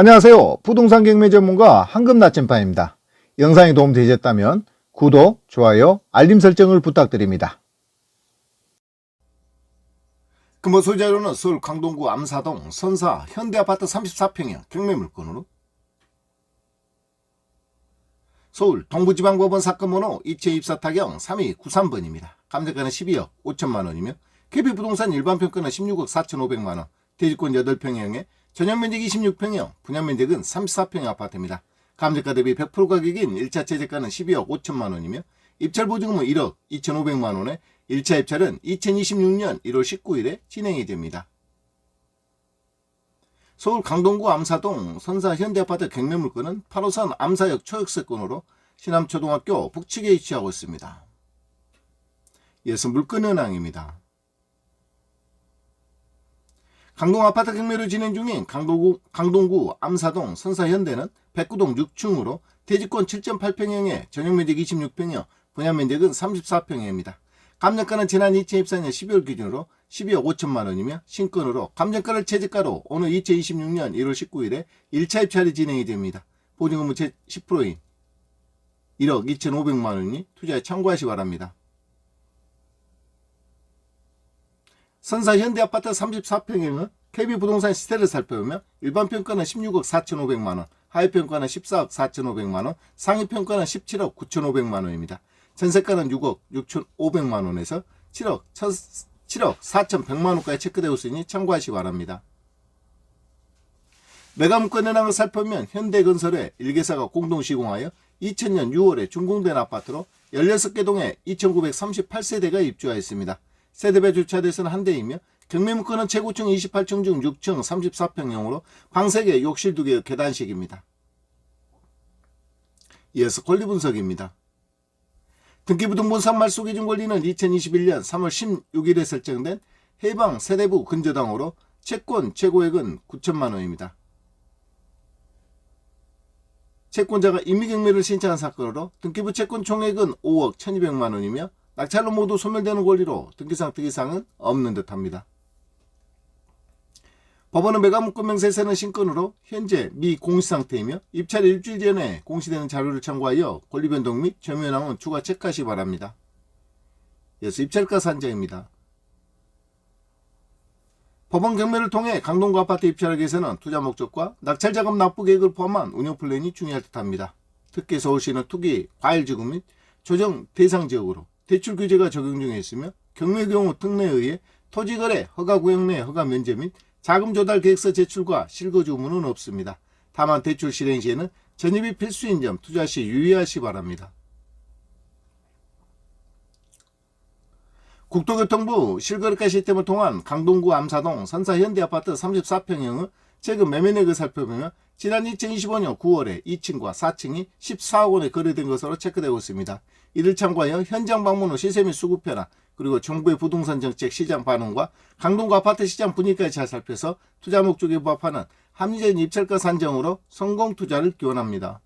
안녕하세요. 부동산 경매 전문가 황금 나침반입니다. 영상이 도움되셨다면 구독, 좋아요, 알림 설정을 부탁드립니다. 금호 소재로는 서울 강동구 암사동 선사 현대아파트 34평형 경매 물건으로 서울 동부지방법원 사건 번호 2024 타경 3293번입니다. 감정가는 12억 5천만 원이며 KB부동산 일반 평가는 16억 4,500만 원, 대지권 8평형에 전용 면적 26평형, 분양 면적은 34평형 아파트입니다. 감정가 대비 100% 가격인 1차 최저가는 12억 5천만 원이며 입찰 보증금은 1억 2,500만 원에 1차 입찰은 2026년 1월 19일에 진행이 됩니다. 서울 강동구 암사동 선사 현대아파트 경매 물건은 8호선 암사역 초역세권으로 신암초등학교 북측에 위치하고 있습니다. 이어서 물건 현황입니다. 강동 아파트 경매로 진행 중인 강동구, 강동구 암사동 선사현대는 백구동 6층으로 대지권 7.8평형에 전용면적 26평형, 분양면적은 34평형입니다. 감정가는 지난 2024년 12월 기준으로 12억 5천만 원이며 신건으로 감정가를 최저가로 오늘 2026년 1월 19일에 1차 입찰이 진행이 됩니다. 보증금은 10%인 1억 2,500만 원이 투자에 참고하시 기 바랍니다. 선사 현대아파트 34평형은 KB부동산 시세를 살펴보면 일반 평가는 16억 4,500만 원, 하위 평가는 14억 4,500만 원, 상위 평가는 17억 9,500만 원입니다. 전세가는 6억 6,500만 원에서 7억 7억 4,100만 원까지 체크되고 있으니 참고하시기 바랍니다. 매각물건 현황을 살펴보면 현대건설의 일개사가 공동 시공하여 2000년 6월에 준공된 아파트로 16개 동에 2938세대가 입주하였습니다. 세대별 주차대에서는 한 대이며 경매물건은 최고층 28층 중 6층 34평형으로 방 3개, 욕실 2개, 계단식입니다. 이어서 권리 분석입니다. 등기부등본 산말소 기준 권리는 2021년 3월 16일에 설정된 해방 세대부 근저당으로 채권 최고액은 9천만 원입니다. 채권자가 임의경매를 신청한 사건으로 등기부 채권 총액은 5억 1200만 원이며 낙찰로 모두 소멸되는 권리로 등기상 특이사항은 없는 듯합니다. 법원은 매각문건 명세서는 신건으로 현재 미 공시 상태이며 입찰 일주일 전에 공시되는 자료를 참고하여 권리 변동 및 점유현황은 추가 체크하시기 바랍니다. 이어서 입찰가 산정입니다. 법원 경매를 통해 강동구 아파트 입찰하기 위해서는 투자 목적과 낙찰 자금 납부 계획을 포함한 운영 플랜이 중요할 듯합니다. 특히 서울시는 투기, 과일 지급 및 조정 대상 지역으로 대출 규제가 적용 중에 있으며 경매 경우 특례에 의해 토지거래 허가 구역 내 허가 면제 및 자금 조달 계획서 제출과 실거 주문은 없습니다. 다만 대출 실행 시에는 전입이 필수인 점 투자 시 유의하시 기 바랍니다. 국토교통부 실거래가 시스템을 통한 강동구 암사동 선사 현대아파트 34평형은 최근 매매내역을 살펴보면 지난 2025년 9월에 2층과 4층이 14억 원에 거래된 것으로 체크되고 있습니다. 이를 참고하여 현장 방문 후 시세 및 수급 변화 그리고 정부의 부동산 정책 시장 반응과 강동구 아파트 시장 분위기까지 잘 살펴서 투자 목적에 부합하는 합리적인 입찰가 산정으로 성공 투자를 기원합니다.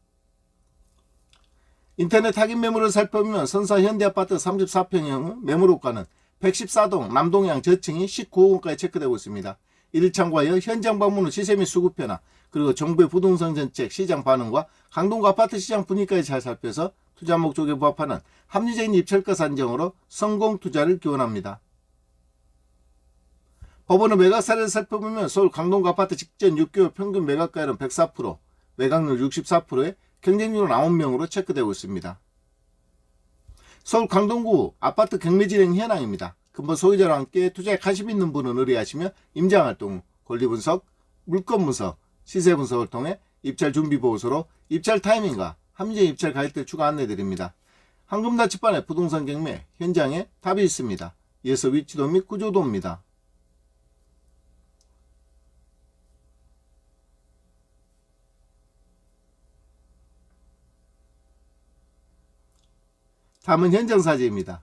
인터넷 확인 매물을 살펴보면 선사 현대아파트 34평형 매물호가는 114동 남동향 저층이 19억 원까지 체크되고 있습니다. 이를 참고하여 현장 방문 후 시세 및 수급 변화 그리고 정부의 부동산 정책 시장 반응과 강동구 아파트 시장 분위기까지 잘 살펴서 투자 목적에 부합하는 합리적인 입찰가 산정으로 성공 투자를 기원합니다. 법원의 매각 사례를 살펴보면 서울 강동구 아파트 직전 6개월 평균 매각가율은 104%, 매각률 64%에 경쟁률은 9명으로 체크되고 있습니다. 서울 강동구 아파트 경매 진행 현황입니다. 근본 소유자와 함께 투자에 관심 있는 분은 의뢰하시며 임장활동, 권리분석, 물건분석, 시세분석을 통해 입찰 준비 보고서로 입찰 타이밍과 합리적 입찰 가격대 추가 안내드립니다. 황금다치반의 부동산 경매 현장에 답이 있습니다. 이어서 위치도 및 구조도입니다. 다음은 현장 사진입니다.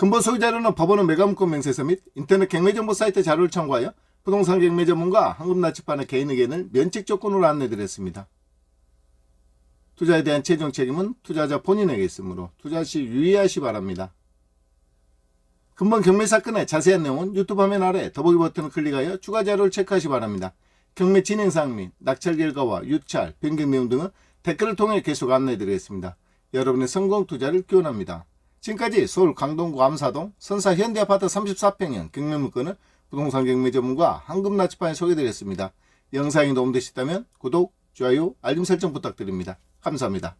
근본 소유 자료는 법원의 매각문건 명세서 및 인터넷 경매정보 사이트 자료를 참고하여 부동산 경매 전문가 황금나치판의 개인 의견을 면책 조건으로 안내드렸습니다. 투자에 대한 최종 책임은 투자자 본인에게 있으므로 투자 시 유의하시 바랍니다. 금번 경매 사건의 자세한 내용은 유튜브 화면 아래 더보기 버튼을 클릭하여 추가 자료를 체크하시 기 바랍니다. 경매 진행 사항 및 낙찰 결과와 유찰, 변경 내용 등은 댓글을 통해 계속 안내해 드리겠습니다. 여러분의 성공 투자를 기원합니다. 지금까지 서울 강동구 암사동 선사 현대아파트 34평형 경매 물건을 부동산 경매 전문가 황금나치판에 소개드렸습니다. 영상이 도움되셨다면 구독, 좋아요, 알림 설정 부탁드립니다. 감사합니다.